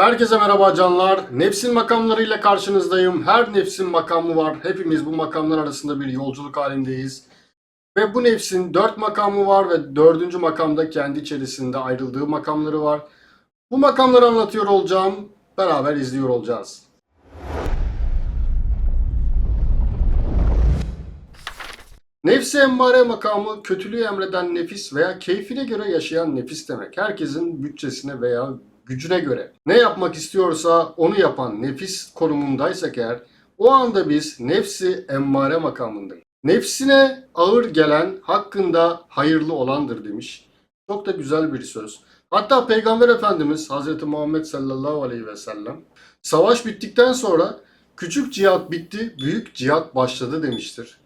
Herkese merhaba canlar. Nefsin makamlarıyla karşınızdayım. Her nefsin makamı var. Hepimiz bu makamlar arasında bir yolculuk halindeyiz. Ve bu nefsin dört makamı var ve dördüncü makamda kendi içerisinde ayrıldığı makamları var. Bu makamları anlatıyor olacağım. Beraber izliyor olacağız. Nefsi emmare makamı kötülüğü emreden nefis veya keyfine göre yaşayan nefis demek. Herkesin bütçesine veya gücüne göre ne yapmak istiyorsa onu yapan nefis konumundaysak eğer o anda biz nefsi emmare makamındayız. Nefsine ağır gelen hakkında hayırlı olandır demiş. Çok da güzel bir söz. Hatta Peygamber Efendimiz Hz. Muhammed sallallahu aleyhi ve sellem savaş bittikten sonra küçük cihat bitti, büyük cihat başladı demiştir.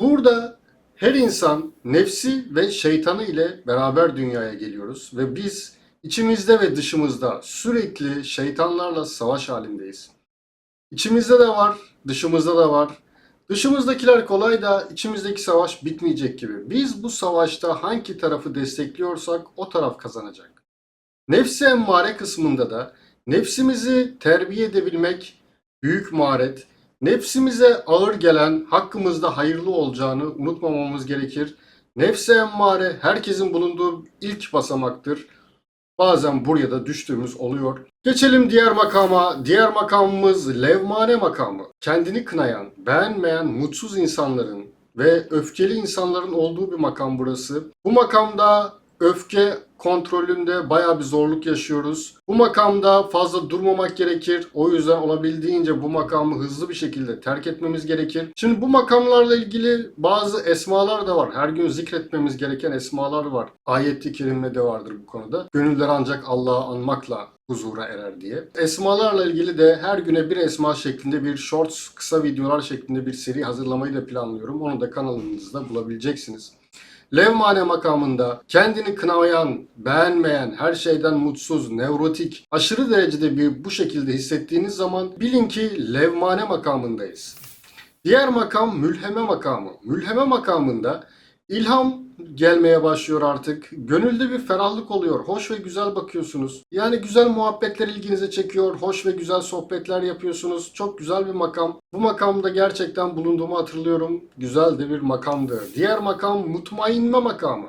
Burada her insan nefsi ve şeytanı ile beraber dünyaya geliyoruz ve biz içimizde ve dışımızda sürekli şeytanlarla savaş halindeyiz. İçimizde de var, dışımızda da var. Dışımızdakiler kolay da içimizdeki savaş bitmeyecek gibi. Biz bu savaşta hangi tarafı destekliyorsak o taraf kazanacak. Nefsi emmare kısmında da nefsimizi terbiye edebilmek büyük maharet. Nefsimize ağır gelen hakkımızda hayırlı olacağını unutmamamız gerekir. Nefse emmare herkesin bulunduğu ilk basamaktır. Bazen buraya da düştüğümüz oluyor. Geçelim diğer makama. Diğer makamımız levmane makamı. Kendini kınayan, beğenmeyen mutsuz insanların ve öfkeli insanların olduğu bir makam burası. Bu makamda öfke kontrolünde baya bir zorluk yaşıyoruz. Bu makamda fazla durmamak gerekir. O yüzden olabildiğince bu makamı hızlı bir şekilde terk etmemiz gerekir. Şimdi bu makamlarla ilgili bazı esmalar da var. Her gün zikretmemiz gereken esmalar var. Ayet-i kerimede vardır bu konuda. Gönüller ancak Allah'ı anmakla huzura erer diye. Esmalarla ilgili de her güne bir esma şeklinde bir shorts, kısa videolar şeklinde bir seri hazırlamayı da planlıyorum. Onu da kanalımızda bulabileceksiniz. Levmane makamında kendini kınayan, beğenmeyen, her şeyden mutsuz, nevrotik, aşırı derecede bir bu şekilde hissettiğiniz zaman bilin ki levmane makamındayız. Diğer makam mülheme makamı. Mülheme makamında ilham gelmeye başlıyor artık. Gönülde bir ferahlık oluyor. Hoş ve güzel bakıyorsunuz. Yani güzel muhabbetler ilginize çekiyor. Hoş ve güzel sohbetler yapıyorsunuz. Çok güzel bir makam. Bu makamda gerçekten bulunduğumu hatırlıyorum. Güzel de bir makamdı. Diğer makam mutmainme makamı.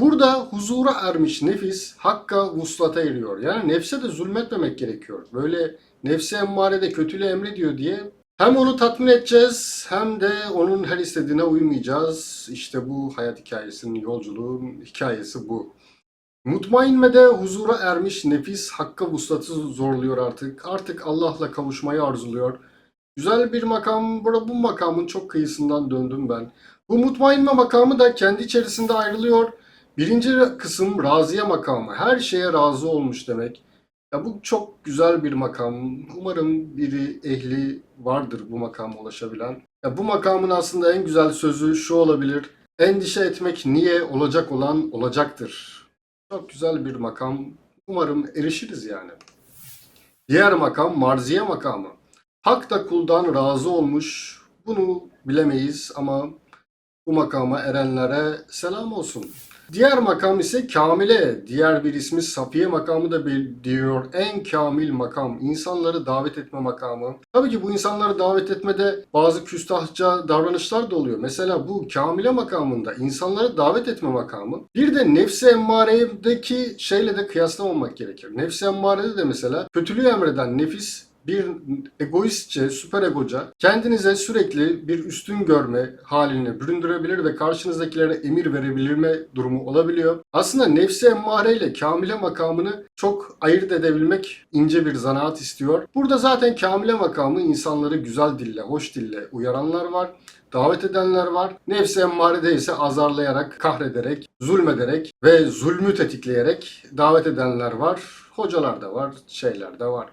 Burada huzura ermiş nefis hakka vuslata eriyor. Yani nefse de zulmetmemek gerekiyor. Böyle nefsi emmarede kötülüğü emrediyor diye hem onu tatmin edeceğiz hem de onun her istediğine uymayacağız. İşte bu hayat hikayesinin, yolculuğun hikayesi bu. Mutmainmede huzura ermiş nefis hakka vuslatı zorluyor artık. Artık Allah'la kavuşmayı arzuluyor. Güzel bir makam. Burada bu makamın çok kıyısından döndüm ben. Bu mutmainme makamı da kendi içerisinde ayrılıyor. Birinci kısım raziye makamı. Her şeye razı olmuş demek. Ya bu çok güzel bir makam. Umarım biri ehli vardır bu makama ulaşabilen. Ya bu makamın aslında en güzel sözü şu olabilir. Endişe etmek niye olacak olan olacaktır. Çok güzel bir makam. Umarım erişiriz yani. Diğer makam marziye makamı. Hak da kuldan razı olmuş. Bunu bilemeyiz ama bu makama erenlere selam olsun. Diğer makam ise Kamile. Diğer bir ismi Safiye makamı da diyor. En kamil makam. İnsanları davet etme makamı. Tabii ki bu insanları davet etmede bazı küstahça davranışlar da oluyor. Mesela bu Kamile makamında insanları davet etme makamı. Bir de nefsi emmaredeki şeyle de kıyaslamamak gerekir. Nefsi emmarede de mesela kötülüğü emreden nefis bir egoistçe, süper egoca kendinize sürekli bir üstün görme haline büründürebilir ve karşınızdakilere emir verebilme durumu olabiliyor. Aslında nefsi emmare ile kamile makamını çok ayırt edebilmek ince bir zanaat istiyor. Burada zaten kamile makamı insanları güzel dille, hoş dille uyaranlar var davet edenler var. Nefsi emmarede ise azarlayarak, kahrederek, zulmederek ve zulmü tetikleyerek davet edenler var. Hocalar da var, şeyler de var.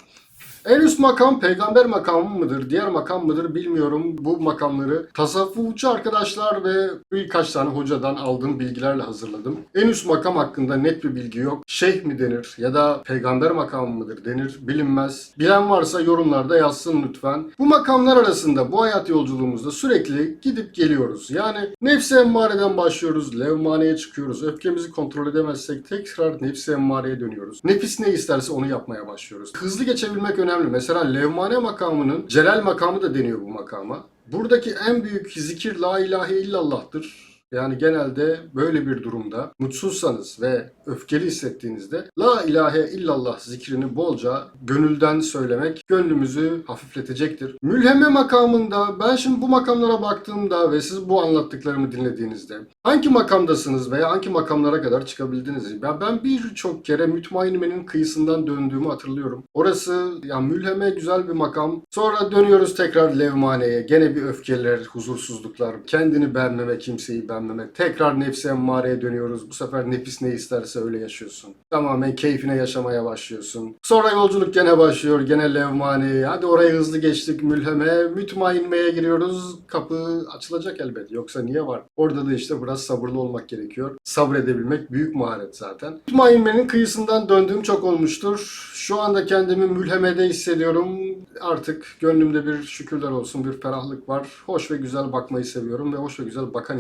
En üst makam peygamber makamı mıdır, diğer makam mıdır bilmiyorum. Bu makamları tasavvufçu arkadaşlar ve birkaç tane hocadan aldığım bilgilerle hazırladım. En üst makam hakkında net bir bilgi yok. Şeyh mi denir ya da peygamber makamı mıdır denir bilinmez. Bilen varsa yorumlarda yazsın lütfen. Bu makamlar arasında bu hayat yolculuğumuzda sürekli gidip geliyoruz. Yani nefsi emmareden başlıyoruz, levmaneye çıkıyoruz. Öfkemizi kontrol edemezsek tekrar nefsi emmareye dönüyoruz. Nefis ne isterse onu yapmaya başlıyoruz. Hızlı geçebilmek önemli. Mesela levmane makamının celal makamı da deniyor bu makama. Buradaki en büyük zikir la ilahe illallah'tır. Yani genelde böyle bir durumda mutsuzsanız ve öfkeli hissettiğinizde La ilahe illallah zikrini bolca gönülden söylemek gönlümüzü hafifletecektir. Mülheme makamında ben şimdi bu makamlara baktığımda ve siz bu anlattıklarımı dinlediğinizde hangi makamdasınız veya hangi makamlara kadar çıkabildiniz? Ben, ben birçok kere mütmainmenin kıyısından döndüğümü hatırlıyorum. Orası ya mülheme güzel bir makam. Sonra dönüyoruz tekrar levmaneye. Gene bir öfkeler, huzursuzluklar, kendini beğenmeme, kimseyi beğenmeme. Tekrar nefsi emmareye dönüyoruz. Bu sefer nefis ne isterse öyle yaşıyorsun. Tamamen keyfine yaşamaya başlıyorsun. Sonra yolculuk gene başlıyor. Gene levmaneye. Hadi orayı hızlı geçtik mülheme. Mütmainmeye giriyoruz. Kapı açılacak elbet. Yoksa niye var? Orada da işte biraz sabırlı olmak gerekiyor. Sabredebilmek büyük maharet zaten. Mütmainmenin kıyısından döndüğüm çok olmuştur. Şu anda kendimi mülhemede hissediyorum. Artık gönlümde bir şükürler olsun, bir ferahlık var. Hoş ve güzel bakmayı seviyorum ve hoş ve güzel bakan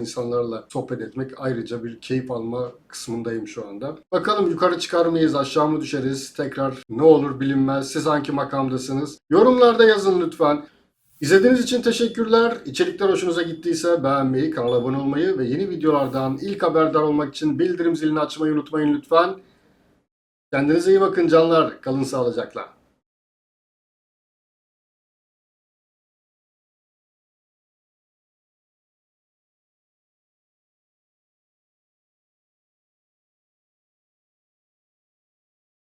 insanlarla sohbet etmek ayrıca bir keyif alma kısmındayım şu anda. Bakalım yukarı çıkar mıyız, aşağı mı düşeriz? Tekrar ne olur bilinmez. Siz hangi makamdasınız? Yorumlarda yazın lütfen. İzlediğiniz için teşekkürler. İçerikler hoşunuza gittiyse beğenmeyi, kanala abone olmayı ve yeni videolardan ilk haberdar olmak için bildirim zilini açmayı unutmayın lütfen. Kendinize iyi bakın canlar. Kalın sağlıcakla.